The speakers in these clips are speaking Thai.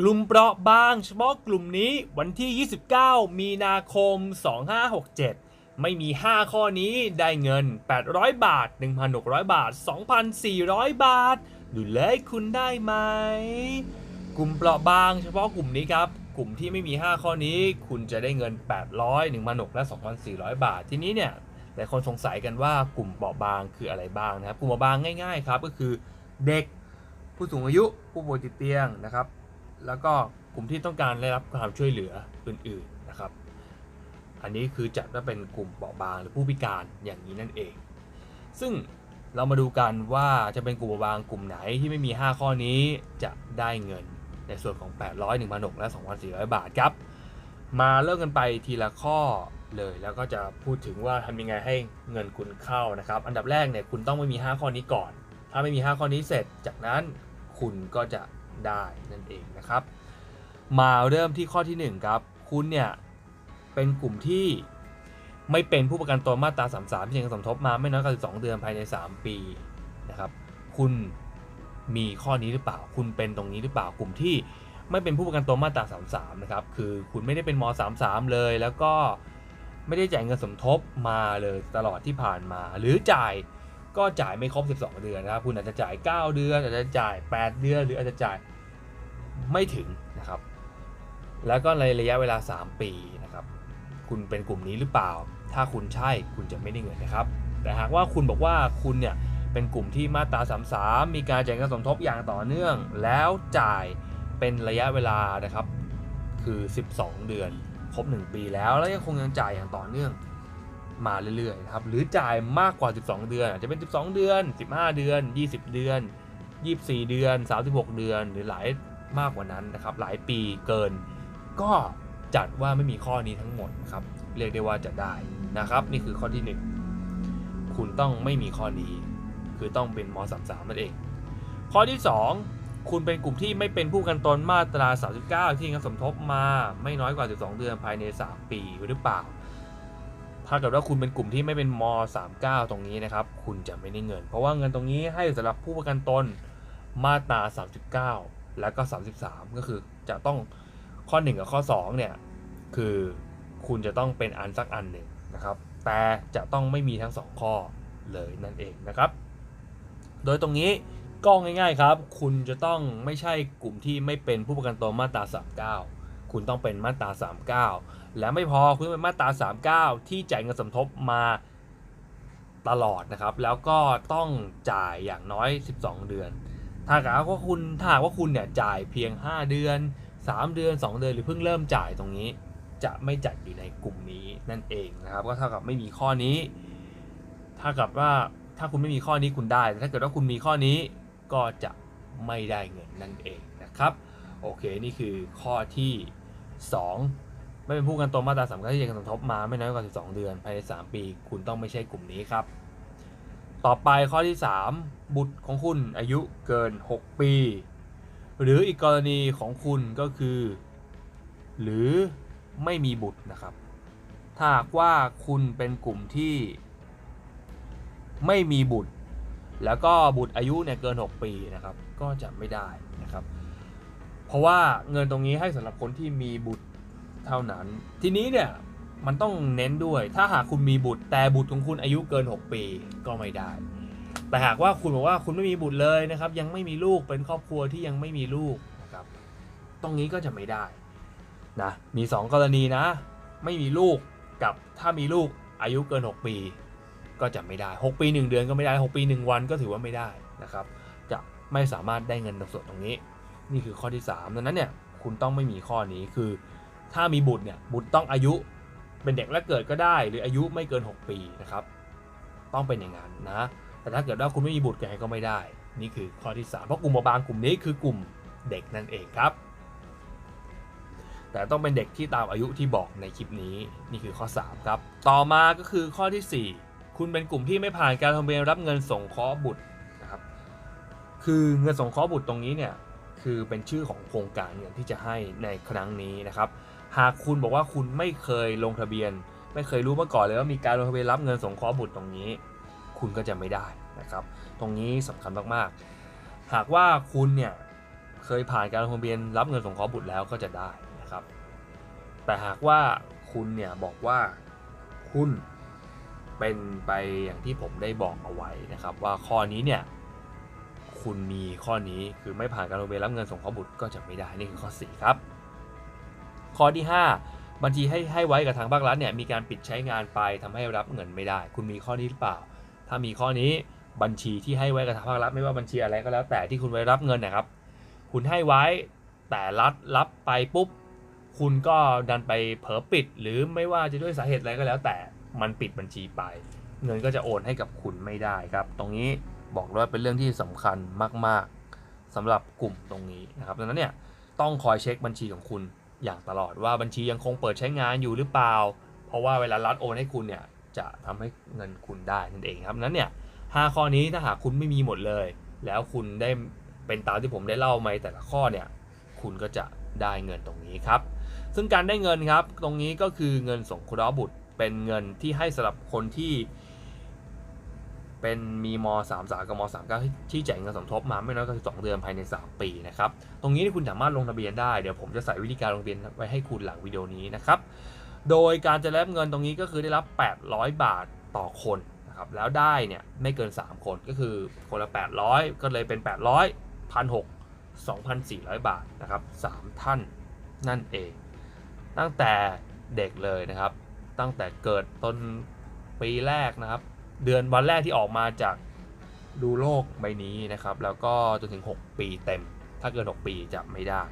กลุ่มเปราะบางเฉพาะกลุ่มนี้วันที่ 29 มีนาคม 2567 ไม่มี 5 ข้อนี้ได้เงิน 800 บาท 1,600 บาท 2,400 บาท ดูเลยคุณได้ไหม กลุ่มเปราะบางเฉพาะกลุ่มนี้ครับ กลุ่มที่ไม่มี 5 ข้อนี้ คุณจะได้เงิน 800 1,600และ 2,400 บาท ทีนี้เนี่ยหลายคนสงสัยกันว่ากลุ่มเปราะบางคืออะไรบ้างนะครับ กลุ่มเปราะบางง่าย ๆ ครับ ก็คือเด็กผู้สูงอายุผู้ป่วยติดเตียงนะครับ แล้วก็กลุ่มที่ต้องการได้รับความช่วยเหลืออื่นๆนะครับ อันนี้คือจัดว่าเป็นกลุ่มเปราบางหรือผู้พิการอย่างนี้นั่นเอง ซึ่งเรามาดูกันว่าจะเป็นกลุ่มเปราบางกลุ่มไหนที่ไม่มี 5 ข้อนี้จะได้เงินในส่วนของ 800 1,600และ 2,400 บาทครับ มาเริ่มกันไปทีละข้อเลยแล้วก็จะพูดถึงว่าทำยังไงให้เงินคุณเข้านะครับ อันดับแรกเนี่ยคุณต้องไม่มี 5 ข้อนี้ก่อน ถ้าไม่มี 5 ข้อนี้เสร็จ จากนั้นคุณก็จะ ได้นั่นเองนะครับ มาเริ่มที่ข้อทีหนึ่1 ครับ คุณเนี่ยเป็นกลุ่มที่ไม่เป็นผู้ประกันตนมาตรา33ที่ยังสมทบมาไม่น้อยกว่า12 เดือนภายใน 3 ปีนะครับ คุณมีข้อนี้หรือเปล่า คุณเป็นตรงนี้หรือเปล่ากลุ่มที่ไม่เป็นผู้ประกันตนมาตรา33นะครับ คือคุณไม่ได้เป็นม33 เลย แล้วก็ไม่ได้จ่ายเงินสมทบมาเลยตลอดที่ผ่านมา หรือจ่ายก็จ่ายไม่ครบ 12 เดือนนะครับ คุณอาจจะจ่าย 9 เดือน อาจจะจ่าย 8 เดือน หรืออาจจะจ่าย ไม่ถึงนะครับ แล้วก็ในระยะเวลา 3 ปีนะครับ คุณเป็นกลุ่มนี้หรือเปล่า ถ้าคุณใช่คุณจะไม่ได้เงินนะครับ แต่หากว่าคุณบอกว่าคุณเนี่ยเป็นกลุ่มที่มาตรา33 มีการจ่ายเงินสมทบอย่างต่อเนื่อง แล้วจ่ายเป็นระยะเวลานะครับ คือ 12 เดือน ครบ 1 ปีแล้ว แล้วยังคงยังจ่ายอย่างต่อเนื่องมาเรื่อยๆนะครับ หรือจ่ายมากกว่า 12 เดือน อาจจะเป็น 12 เดือน 15 เดือน 20 เดือน 24 เดือน 36 เดือน หรือหลาย มากกว่านั้นนะครับ หลายปีเกิน ก็จัดว่าไม่มีข้อนี้ทั้งหมดนะครับ เรียกได้ว่าจะได้นะครับ นี่คือข้อที่ 1 คุณต้องไม่มีข้อนี้ คือต้องเป็นม .33 นั่นเอง ข้อที่ 2 คุณเป็นกลุ่มที่ไม่เป็นผู้กันตนมาตรา 39 ที่เงินสมทบมาไม่น้อยกว่า 12 เดือนภายใน 3 ปีหรือเปล่าถ้าเกิดว่าคุณเป็นกลุ่มที่ไม่เป็นม 39 ตรงนี้นะครับ คุณจะไม่ได้เงิน เพราะว่าเงินตรงนี้ให้สำหรับผู้ประกันตนมาตรา 39 แล้วก็ 33 ก็คือจะต้องข้อ 1 กับข้อ 2 เนี่ย คือคุณจะต้องเป็นอันสักอันหนึ่งนะครับ แต่จะต้องไม่มีทั้ง 2 ข้อเลยนั่นเองนะครับ โดยตรงนี้ก็ง่ายๆครับ คุณจะต้องไม่ใช่กลุ่มที่ไม่เป็นผู้ประกันตนมาตรา 39 คุณต้องเป็นมาตรา 39 และไม่พอคุณต้องเป็นมาตรา 39 ที่จ่ายเงินสมทบมาตลอดนะครับ แล้วก็ต้องจ่ายอย่างน้อย 12 เดือน ถ้าหากว่าคุณถ้าหากว่าคุณเนี่ยจ่ายเพียง 5 เดือน 3 เดือน 2 เดือนหรือเพิ่งเริ่มจ่ายตรงนี้ จะไม่จัดอยู่ในกลุ่มนี้นั่นเองนะครับ ก็เท่ากับไม่มีข้อนี้ ถ้ากับว่าถ้าคุณไม่มีข้อนี้คุณได้แต่ถ้าเกิดว่าคุณมีข้อนี้ก็จะไม่ได้เงินนั่นเองนะครับ โอเคนี่คือข้อที่ 2 ไม่เป็นผู้กันตนมาตราสามที่ยังสมทบมาไม่น้อยกว่า 12 เดือนภายใน 3 ปี คุณต้องไม่ใช่กลุ่มนี้ครับ ต่อไปข้อที่ 3 บุตรของคุณอายุเกิน 6 ปี หรืออีกกรณีของคุณก็คือ หรือไม่มีบุตรนะครับ ถ้าหากว่าคุณเป็นกลุ่มที่ ไม่มีบุตร แล้วก็บุตรอายุเนี่ยเกิน 6 ปีนะครับ ก็จะไม่ได้นะครับ เพราะว่าเงินตรงนี้ให้สำหรับคนที่มีบุตรเท่านั้น ทีนี้เนี่ย มันต้องเน้นด้วย ถ้าหากคุณมีบุตรแต่บุตรของคุณอายุเกิน 6 ปีก็ไม่ได้ แต่หากว่าคุณบอกว่าคุณไม่มีบุตรเลยนะครับ ยังไม่มีลูกเป็นครอบครัวที่ยังไม่มีลูกนะครับ ตรงนี้ก็จะไม่ได้นะมี 2 กรณีนะ ไม่มีลูกกับถ้ามีลูกอายุเกิน 6 ปี ก็จะไม่ได้ 6 ปี 1 เดือนก็ไม่ได้ 6 ปี 1 วันก็ถือว่าไม่ได้นะครับ จะไม่สามารถได้เงินส่วนตรงนี้ นี่คือข้อที่3ดังนั้นเนี่ยคุณต้องไม่มีข้อนี้คือ ถ้ามีบุตรเนี่ยบุตรต้องอายุ เป็นเด็กและเกิดก็ได้ หรืออายุไม่เกิน 6 ปีนะครับ ต้องเป็นอย่างนั้นนะ แต่ถ้าเกิดว่าคุณไม่มีบุตรยังไงก็ไม่ได้ นี่คือข้อที่ 3 เพราะกลุ่มบางกลุ่มนี้คือกลุ่มเด็กนั่นเองครับ แต่ต้องเป็นเด็กที่ตามอายุที่บอกในคลิปนี้ นี่คือข้อ 3 ครับ ต่อมาก็คือข้อทีสี่4 คุณเป็นกลุ่มที่ไม่ผ่านการทำเบียนรับเงินสงเคราะห์บุตรนะครับ คือเงินสงเคราะห์บุตรตรงนี้เนี่ยคือเป็นชื่อของโครงการเงินที่จะให้ในครั้งนี้นะครับ หากคุณบอกว่าคุณไม่เคยลงทะเบียน ไม่เคยรู้มาก่อนเลยว่ามีการลงทะเบียนรับเงินสงเคราะห์บุตรตรงนี้ คุณก็จะไม่ได้นะครับ ตรงนี้สำคัญมากๆ หากว่าคุณเนี่ยเคยผ่านการลงทะเบียนรับเงินสงเคราะห์บุตรแล้วก็จะได้นะครับ แต่หากว่าคุณเนี่ยบอกว่าคุณเป็นไปอย่างที่ผมได้บอกเอาไว้นะครับ ว่าข้อนี้เนี่ยคุณมีข้อนี้คือไม่ผ่านการลงทะเบียนรับเงินสงเคราะห์บุตรก็จะไม่ได้นี่คือข้อ 4 ครับ ข้อที่ 5 บัญชีให้ให้ไว้กับทางภาครัฐเนี่ยมีการปิดใช้งานไปทำให้รับเงินไม่ได้ คุณมีข้อนี้หรือเปล่า ถ้ามีข้อนี้บัญชีที่ให้ไว้กับทางภาครัฐไม่ว่าบัญชีอะไรก็แล้ว แต่ที่คุณไว้รับเงินนะครับ คุณให้ไว้แต่รัฐรับไปปุ๊บ คุณก็ดันไปเผลอปิด หรือไม่ว่าจะด้วยสาเหตุอะไรก็แล้ว แต่มันปิดบัญชีไป เงินก็จะโอนให้กับคุณไม่ได้ครับ ตรงนี้บอกเลยว่าเป็นเรื่องที่สำคัญมาก ๆสำหรับกลุ่มตรงนี้นะครับดังนั้นเนี่ยต้องคอยเช็คบัญชีของคุณ อย่างตลอดว่าบัญชียังคงเปิดใช้งานอยู่หรือเปล่า เพราะว่าเวลารัฐโอนให้คุณเนี่ยจะทำให้เงินคุณได้นั่นเองครับนั้นเนี่ยห้าข้อนี้ถ้าหากคุณไม่มีหมดเลย แล้วคุณได้เป็นตามที่ผมได้เล่ามาแต่ละข้อเนี่ยคุณก็จะได้เงินตรงนี้ครับ ซึ่งการได้เงินครับ ตรงนี้ก็คือเงินสงเคราะห์บุตรเป็นเงินที่ให้สำหรับคนที่ เป็นมีม 3 3กับม 3 9 ที่จ่ายเงินสมทบมาไม่น้อยกว่า12 เดือนภายใน 3 ปีนะครับ ตรงนี้ที่คุณสามารถลงทะเบียนได้ เดี๋ยวผมจะใส่วิธีการลงทะเบียนไว้ให้คุณหลังวิดีโอนี้นะครับ โดยการจะรับเงินตรงนี้ก็คือได้รับ 800 บาทต่อคนนะครับ แล้วได้เนี่ยไม่เกิน 3 คนก็คือคนละ 800 ก็เลยเป็น 800 1,600 2,400 บาทนะครับ 3 ท่านนั่นเอง ตั้งแต่เด็กเลยนะครับ ตั้งแต่เกิดต้นปีแรกนะครับ เดือนวันแรกที่ออกมาจากดูโลกใบนี้นะครับ แล้วก็จนถึง 6 ปีเต็ม ถ้าเกิน 6 ปีจะไม่ได้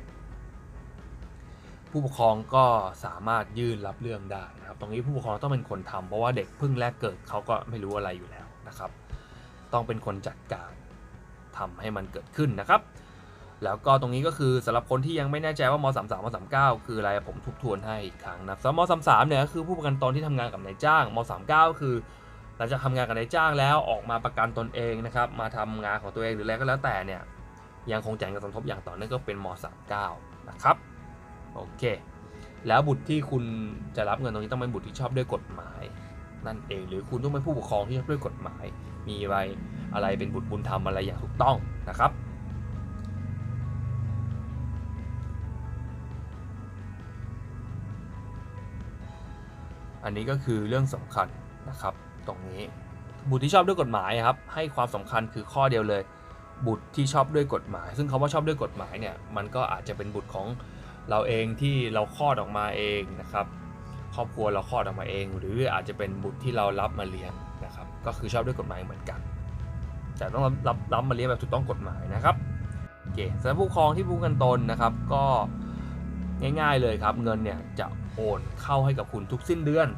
ผู้ปกครองก็สามารถยื่นรับเรื่องได้นะครับ ตรงนี้ผู้ปกครองต้องเป็นคนทำเพราะว่าเด็กเพิ่งแรกเกิดเขาก็ไม่รู้อะไรอยู่แล้วนะครับ ต้องเป็นคนจัดการทำให้มันเกิดขึ้นนะครับ แล้วก็ตรงนี้ก็คือสำหรับคนที่ยังไม่แน่ใจว่าม33ม39 คืออะไรผมทบทวนให้อีกครั้งนะครับสำหรับม33เนี่ยก็คือผู้ประกันตนที่ทำงานกับนายจ้างม39คือ หลังจากทำงานกับนายจ้างแล้วออกมาประกันตนเองนะครับมาทำงานของตัวเองหรืออะไรก็แล้วแต่เนี่ยยังคงจ่ายเงินสมทบอย่างต่อเนื่องก็เป็นม 39 นะครับโอเค แล้วบุตรที่คุณจะรับเงินตรงนี้ต้องเป็นบุตรที่ชอบด้วยกฎหมาย นั่นเองหรือคุณต้องเป็นผู้ปกครองที่ชอบด้วยกฎหมาย มีอะไรอะไรเป็นบุตรบุญธรรมอะไรอย่างถูกต้องนะครับอันนี้ก็คือเรื่องสำคัญนะครับ ตรงนี้ บุตรที่ชอบด้วยกฎหมายครับให้ความสำคัญคือข้อเดียวเลย บุตรที่ชอบด้วยกฎหมาย ซึ่งคาว่าชอบด้วยกฎหมายเนี่ยมันก็อาจจะเป็นบุตรของเราเองที่เราคลอดออกมาเองนะครับครอบครัวเราคลอดออกมาเอง หรืออาจจะเป็นบุตรที่เรารับมาเลี้ยงนะครับก็คือชอบด้วยกฎหมายเหมือนกัน แต่ต้องรับรับรับมาเลี้ยงแบบถูกต้องกฎหมายนะครับโอเคสำหรับผู้ครองที่ผู้กันตนนะครับก็ง่ายๆเลยครับ เงินเนี่ยจะโอนเข้าให้กับคุณทุกสิ้นเดือน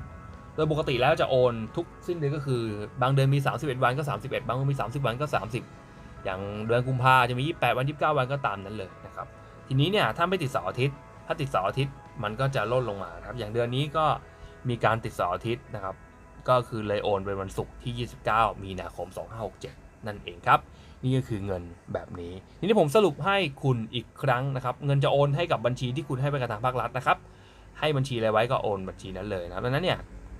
ดยปกติแล้วจะโอนทุกสิ้นเดือนก็คือ บางเดือนมี 31 วันก็ 31 บางเดือนมี 30 วันก็ 30 อย่างเดือนกุมภาจะมี 28 วัน 29 วันก็ตามนั้นเลยนะครับ ทีนี้เนี่ยถ้าไม่ติดเสาร์อาทิตย์ ถ้าติดเสาร์อาทิตย์มันก็จะลดลงมาครับ อย่างเดือนนี้ก็มีการติดเสาร์อาทิตย์นะครับ ก็คือเลยโอนเป็นวันศุกร์ที่ 29 มีนาคม 2567 นั่นเองครับ นี่ก็คือเงินแบบนี้ ทีนี้ผมสรุปให้คุณอีกครั้งนะครับ เงินจะโอนให้กับบัญชีที่คุณให้ไปกับทางภาครัฐนะครับ ให้บัญชีอะไรไว้ก็โอนบัญชีนั้นเลยนะครับดังนั้นเนี่ย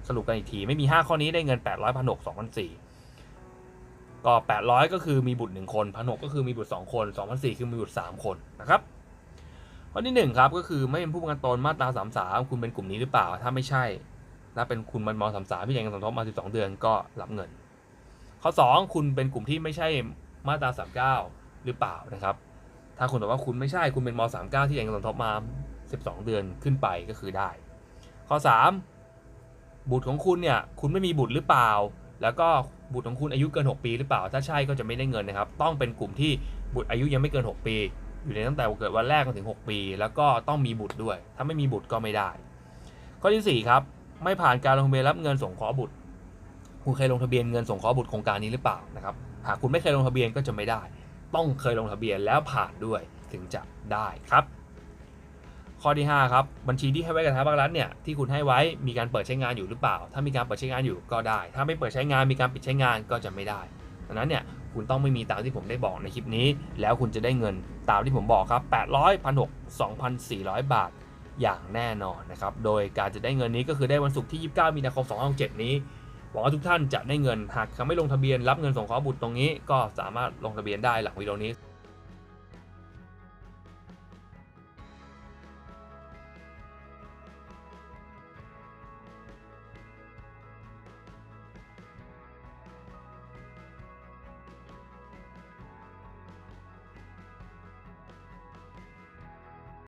สรุปกันอีกที ไม่มี 5 ข้อนี้ได้เงิน 800พันหกสองพันสี่ก็ 800 ก็คือมีบุตร 1 คนพันหก็คือมีบุตร 2 คน2 0 0 คือมีบุตร 3 คนนะครับข้อที่ 1 ครับก็คือไม่เป็นผู้ประกันตนมาตรา33 คุณเป็นกลุ่มนี้หรือเปล่า ถ้าไม่ใช่ถ้าเป็นคุณมันม33พี่จ่ายเงินสมทบมา 12 เดือนก็รับเงิน ข้อ 2 คุณเป็นกลุ่มที่ไม่ใช่มาตรา 39 หรือเปล่านะครับ ถ้าคุณบอกว่าคุณไม่ใช่คุณเป็นม39ที่จ่ายเงินสมทบมา 12 เดือนขึ้นไปก็คือได้ ข้อ 3 บุตรของคุณเนี่ยคุณไม่มีบุตรหรือเปล่า แล้วก็บุตรของคุณอายุเกิน 6 ปีหรือเปล่า ถ้าใช่ก็จะไม่ได้เงินนะครับ ต้องเป็นกลุ่มที่บุตรอายุยังไม่เกิน 6 ปี อยู่ในตั้งแต่เกิดวันแรกจนถึง 6 ปี แล้วก็ต้องมีบุตรด้วย ถ้าไม่มีบุตรก็ไม่ได้ ข้อที่ 4 ครับ ไม่ผ่านการลงทะเบียนรับเงินสงเคราะห์บุตร คุณเคยลงทะเบียนเงินสงเคราะห์บุตรโครงการนี้หรือเปล่านะครับ หากคุณไม่เคยลงทะเบียนก็จะไม่ได้ ต้องเคยลงทะเบียนแล้วผ่านด้วยถึงจะได้ครับ ข้อที่ 5 ครับ บัญชีที่ให้ไว้กับทางภาครัฐเนี่ยที่คุณให้ไว้มีการเปิดใช้งานอยู่หรือเปล่า ถ้ามีการเปิดใช้งานอยู่ก็ได้ ถ้าไม่เปิดใช้งานมีการปิดใช้งานก็จะไม่ได้ดังนั้นเนี่ยคุณต้องไม่มีตามที่ผมได้บอกในคลิปนี้ แล้วคุณจะได้เงินตามที่ผมบอกครับ 800 1,600 2,400 บาทอย่างแน่นอนนะครับ โดยการจะได้เงินนี้ก็คือได้วันศุกร์ที่ 29 มีนาคม2567นี้ หวังว่าทุกท่านจะได้เงิน หากยังไม่ลงทะเบียนรับเงินสงเคราะห์บุตรตรงนี้ ก็สามารถลงทะเบียนได้หลังวิดีโอนี้